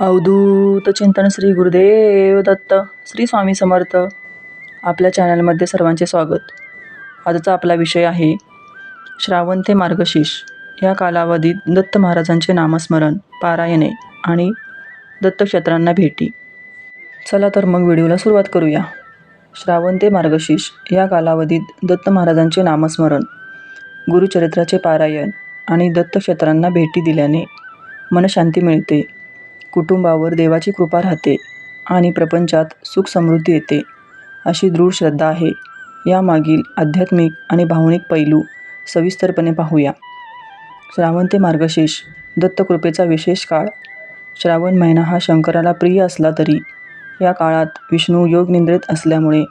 अवधूत चिंतन श्री गुरुदेव दत्त श्री स्वामी समर्थ. आपल्या चॅनलमध्ये सर्वांचे स्वागत. आजचा आपला विषय आहे श्रावण ते मार्गशीर्ष. या कालावधीत दत्त महाराजांचे नामस्मरण पारायणे आणि दत्तक्षेत्रांना भेटी. चला तर मग व्हिडिओला सुरुवात करूया. श्रावण ते मार्गशीर्ष या कालावधीत दत्त महाराजांचे नामस्मरण गुरुचरित्राचे पारायण आणि दत्तक्षेत्रांना भेटी दिल्याने मनशांती मिळते. कुटुंबावर देवाची कृपा राहते आणि प्रपंचात सुख समृद्धी येते अशी दृढ श्रद्धा आहे. यामागील आध्यात्मिक आणि भावनिक पैलू सविस्तरपणे पाहूया. श्रावण ते मार्गशीर्ष दत्तकृपेचा विशेष काळ. श्रावण महिना हा शंकराला प्रिय असला तरी या काळात विष्णू योगनिंद्रित असल्यामुळे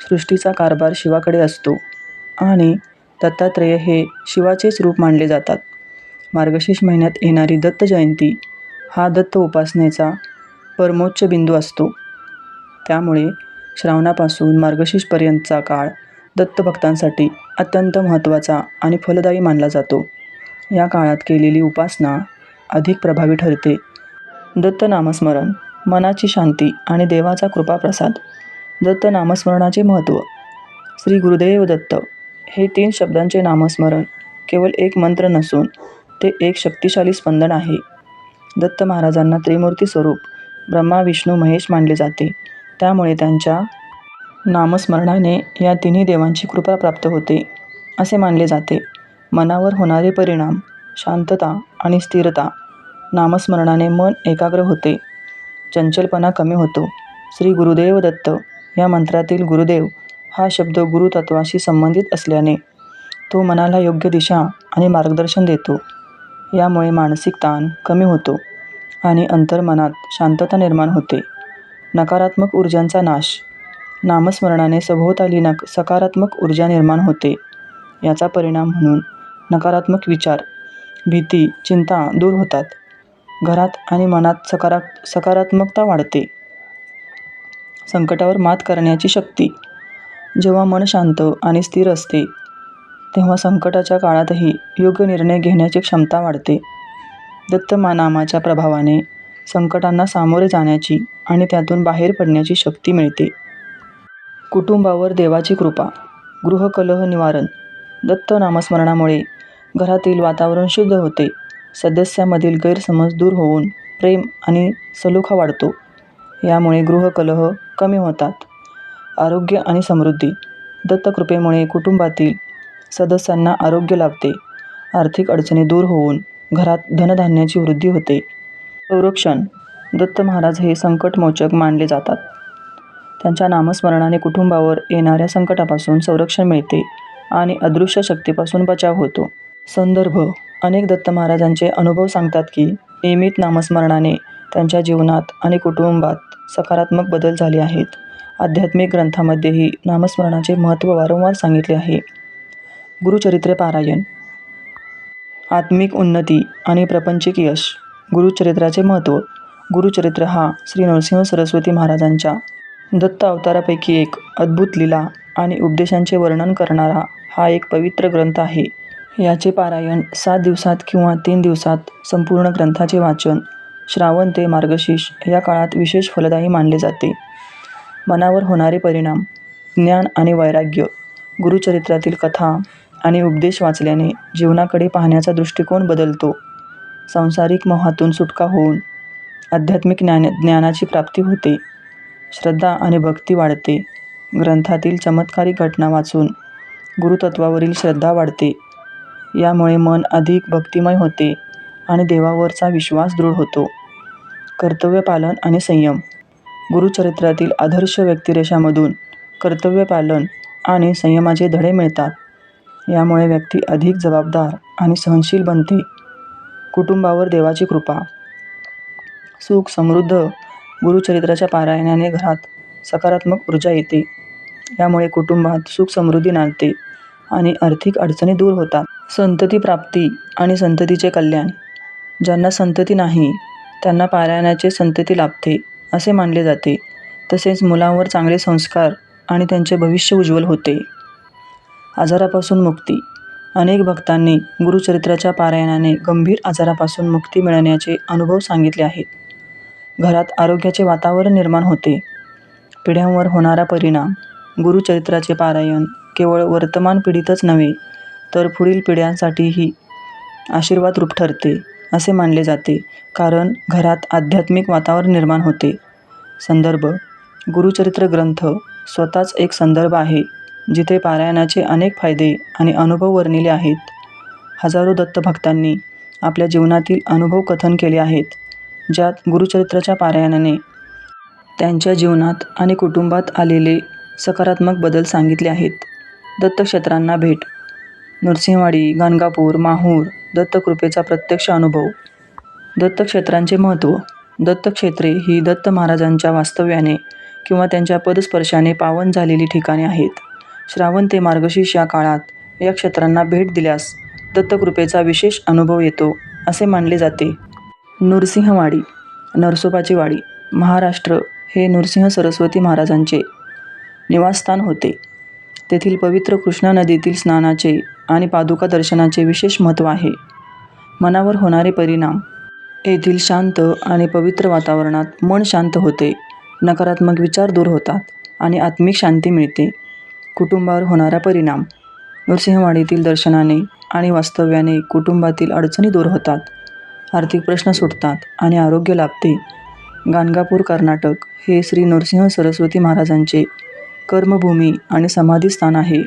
सृष्टीचा कारभार शिवाकडे असतो आणि दत्तात्रेय हे शिवाचेच रूप मानले जातात. मार्गशीर्ष महिन्यात येणारी दत्त जयंती हा दत्त उपासनेचा परमोच्च बिंदू असतो. त्यामुळे श्रावणापासून मार्गशीर्षपर्यंतचा काळ दत्तभक्तांसाठी अत्यंत महत्त्वाचा आणि फलदायी मानला जातो. या काळात केलेली उपासना अधिक प्रभावी ठरते. दत्त नामस्मरण मनाची शांती आणि देवाचा कृपाप्रसाद. दत्त नामस्मरणाचे महत्त्व. श्री गुरुदेव दत्त हे तीन शब्दांचे नामस्मरण केवळ एक मंत्र नसून ते एक शक्तिशाली स्पंदन आहे. दत्त महाराजांना त्रिमूर्ती स्वरूप ब्रह्मा विष्णू महेश मानले जाते. त्यामुळे त्यांच्या नामस्मरणाने या तिन्ही देवांची कृपा प्राप्त होते असे मानले जाते. मनावर होणारे परिणाम शांतता आणि स्थिरता नामस्मरणाने मन एकाग्र होते. चंचलपणा कमी होतो. श्री गुरुदेव दत्त या मंत्रातील गुरुदेव हा शब्द गुरुतत्वाशी संबंधित असल्याने तो मनाला योग्य दिशा आणि मार्गदर्शन देतो. यामुळे मानसिक ताण कमी होतो आणि अंतर्मनात शांतता निर्माण होते. नकारात्मक ऊर्जांचा नाश नामस्मरणाने सभोवताली नक सकारात्मक ऊर्जा निर्माण होते. याचा परिणाम म्हणून नकारात्मक विचार भीती चिंता दूर होतात. घरात आणि मनात सकारा सकारात्मकता वाढते. संकटावर मात करण्याची शक्ती जेव्हा मन शांत आणि स्थिर असते तेव्हा संकटाच्या काळातही योग्य निर्णय घेण्याची क्षमता वाढते. दत्तमानामाच्या नामाच्या प्रभावाने संकटांना सामोरे जाण्याची आणि त्यातून बाहेर पडण्याची शक्ती मिळते. कुटुंबावर देवाची कृपा गृहकलह निवारण दत्त नामस्मरणामुळे घरातील वातावरण शुद्ध होते. सदस्यामधील गैरसमज दूर होऊन प्रेम आणि सलोखा वाढतो. यामुळे गृहकलह कमी होतात. आरोग्य आणि समृद्धी दत्तकृपेमुळे कुटुंबातील सदस्यांना आरोग्य लाभते. आर्थिक अडचणी दूर होऊन घरात धनधान्याची वृद्धी होते. संरक्षण. दत्त महाराज हे संकटमोचक मानले जातात. त्यांच्या नामस्मरणाने कुटुंबावर येणाऱ्या संकटापासून संरक्षण मिळते आणि अदृश्य शक्तीपासून बचाव होतो. संदर्भ. अनेक दत्त महाराजांचे अनुभव सांगतात की नियमित नामस्मरणाने त्यांच्या जीवनात आणि कुटुंबात सकारात्मक बदल झाले आहेत. आध्यात्मिक ग्रंथामध्येही नामस्मरणाचे महत्त्व वारंवार सांगितले आहे. गुरुचरित्रे पारायण. आत्मिक उन्नती आणि प्रपंचिक यश गुरुचरित्राचे महत्त्व. गुरुचरित्र हा श्री नरसिंह सरस्वती महाराजांच्या दत्त अवतारापैकी एक अद्भुत लीला आणि उपदेशांचे वर्णन करणारा हा एक पवित्र ग्रंथ आहे. याचे पारायण सात दिवसात किंवा तीन दिवसात संपूर्ण ग्रंथाचे वाचन श्रावण ते मार्गशीर्ष या काळात विशेष फलदायी मानले जाते. मनावर होणारे परिणाम ज्ञान आणि वैराग्य गुरुचरित्रातील कथा आणि उपदेश वाचल्याने जीवनाकडे पाहण्याचा दृष्टिकोन बदलतो. सांसारिक मोहातून सुटका होऊन आध्यात्मिक ज्ञान ज्ञानाची प्राप्ती होते. श्रद्धा आणि भक्ती वाढते. ग्रंथातील चमत्कारिक घटना वाचून गुरुतत्वावरील श्रद्धा वाढते. यामुळे मन अधिक भक्तिमय होते आणि देवावरचा विश्वास दृढ होतो. कर्तव्यपालन आणि संयम. गुरुचरित्रातील आदर्श व्यक्तिरेषामधून कर्तव्यपालन आणि संयमाचे धडे मिळतात. यामुळे व्यक्ती अधिक जबाबदार आणि सहनशील बनते. कुटुंबावर देवाची कृपा. सुख समृद्ध गुरुचरित्राच्या पारायणाने घरात सकारात्मक ऊर्जा येते. यामुळे कुटुंबात सुख समृद्धी नांदते आणि आर्थिक अडचणी दूर होतात. संतती प्राप्ती आणि संततीचे कल्याण. ज्यांना संतती नाही त्यांना पारायणाचे संतती लाभते असे मानले जाते. तसेच मुलांवर चांगले संस्कार आणि त्यांचे भविष्य उज्ज्वल होते. आजारापासून मुक्ती. अनेक भक्तांनी गुरुचरित्राच्या पारायणाने गंभीर आजारापासून मुक्ती मिळण्याचे अनुभव सांगितले आहेत. घरात आरोग्याचे वातावरण निर्माण होते. पिढ्यांवर होणारा परिणाम गुरुचरित्राचे पारायण केवळ वर्तमान पिढीतच नव्हे तर पुढील पिढ्यांसाठीही आशीर्वाद रूप ठरते असे मानले जाते कारण घरात आध्यात्मिक वातावरण निर्माण होते. संदर्भ गुरुचरित्र ग्रंथ स्वतःच एक संदर्भ आहे. जिथे पारायणाचे अनेक फायदे आणि अनुभव वर्णिले आहेत. हजारो दत्तभक्तांनी आपल्या जीवनातील अनुभव कथन केले आहेत ज्यात गुरुचरित्राच्या पारायणाने त्यांच्या जीवनात आणि कुटुंबात आलेले सकारात्मक बदल सांगितले आहेत. दत्तक्षेत्रांना भेट. नृसिंहवाडी गाणगापूर माहूर दत्तकृपेचा प्रत्यक्ष अनुभव. दत्तक्षेत्रांचे महत्त्व. दत्तक्षेत्रे ही दत्त महाराजांच्या वास्तव्याने किंवा त्यांच्या पदस्पर्शाने पावन झालेली ठिकाणे आहेत. श्रावण ते मार्गशीर्ष या काळात या क्षेत्रांना भेट दिल्यास दत्तकृपेचा विशेष अनुभव येतो असे मानले जाते. नृसिंहवाडी नरसोबाची वाडी महाराष्ट्र हे नृसिंह सरस्वती महाराजांचे निवासस्थान होते. तेथील पवित्र कृष्णा नदीतील स्नानाचे आणि पादुका दर्शनाचे विशेष महत्त्व आहे. मनावर होणारे परिणाम येथील शांत आणि पवित्र वातावरणात मन शांत होते नकारात्मक विचार दूर होतात आणि आत्मिक शांती मिळते. कुटुंबावर होणारा परिणाम. नृसिंहवाडीतील दर्शनाने आणि वास्तव्याने कुटुंबातील अडचणी दूर होतात. आर्थिक प्रश्न सुटतात आणि आरोग्य लाभते. गाणगापूर कर्नाटक हे श्री नरसिंह सरस्वती महाराजांचे कर्मभूमी आणि समाधीस्थान आहे.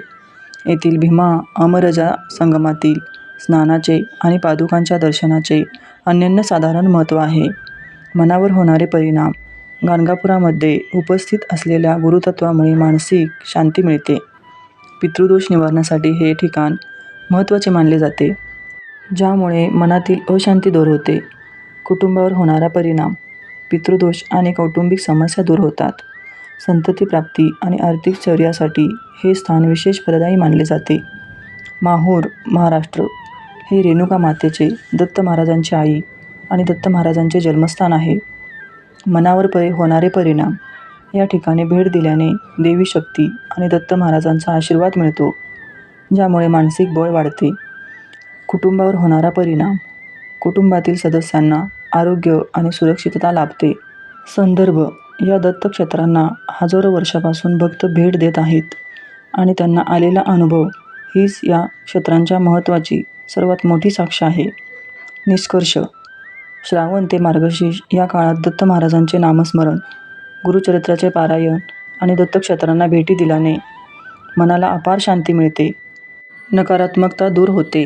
येथील भीमा अमरजा संगमातील स्नानाचे आणि पादुकांच्या दर्शनाचे अनन्यसाधारण महत्त्व आहे. मनावर होणारे परिणाम गाणगापुरामध्ये उपस्थित असलेल्या गुरुतत्वामुळे मानसिक शांती मिळते. पितृदोष निवारणासाठी हे ठिकाण महत्त्वाचे मानले जाते ज्यामुळे मनातील अशांती दूर होते. कुटुंबावर होणारा परिणाम पितृदोष आणि कौटुंबिक समस्या दूर होतात. संतती प्राप्ती आणि आर्थिक शौर्यासाठी हे स्थान विशेष फलदायी मानले जाते. माहूर महाराष्ट्र हे रेणुका मातेचे दत्त महाराजांची आई आणि दत्त महाराजांचे जन्मस्थान आहे. मनावर परि होणारे परिणाम. या ठिकाणी भेट दिल्याने देवी शक्ती आणि दत्त महाराजांचा आशीर्वाद मिळतो ज्यामुळे मानसिक बळ वाढते. कुटुंबावर होणारा परिणाम. कुटुंबातील सदस्यांना आरोग्य आणि सुरक्षितता लाभते. संदर्भ. या दत्तक्षेत्रांना हजारो वर्षापासून भक्त भेट देत आहेत आणि त्यांना आलेला अनुभव हीच या क्षेत्रांच्या महत्त्वाची सर्वात मोठी साक्ष आहे. निष्कर्ष. श्रावण ते मार्गशीर्ष या काळात दत्त महाराजांचे नामस्मरण गुरुचरित्राचे पारायण आणि दत्तक्षेत्रांना भेटी दिल्याने मनाला अपार शांती मिळते. नकारात्मकता दूर होते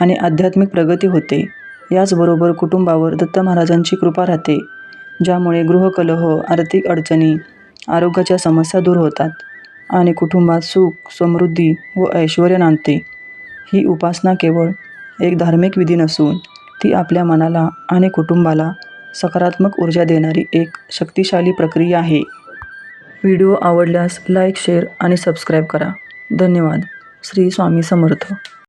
आणि आध्यात्मिक प्रगती होते. याचबरोबर कुटुंबावर दत्त महाराजांची कृपा राहते ज्यामुळे गृहकलह आर्थिक अडचणी आरोग्याच्या समस्या दूर होतात आणि कुटुंबात सुख समृद्धी व ऐश्वर नांदते. ही उपासना केवळ एक धार्मिक विधी नसून ती आपल्या मनाला आणि कुटुंबाला सकारात्मक ऊर्जा देणारी एक शक्तिशाली प्रक्रिया आहे. व्हिडिओ आवडल्यास लाईक शेअर आणि सबस्क्राईब करा. धन्यवाद. श्री स्वामी समर्थ.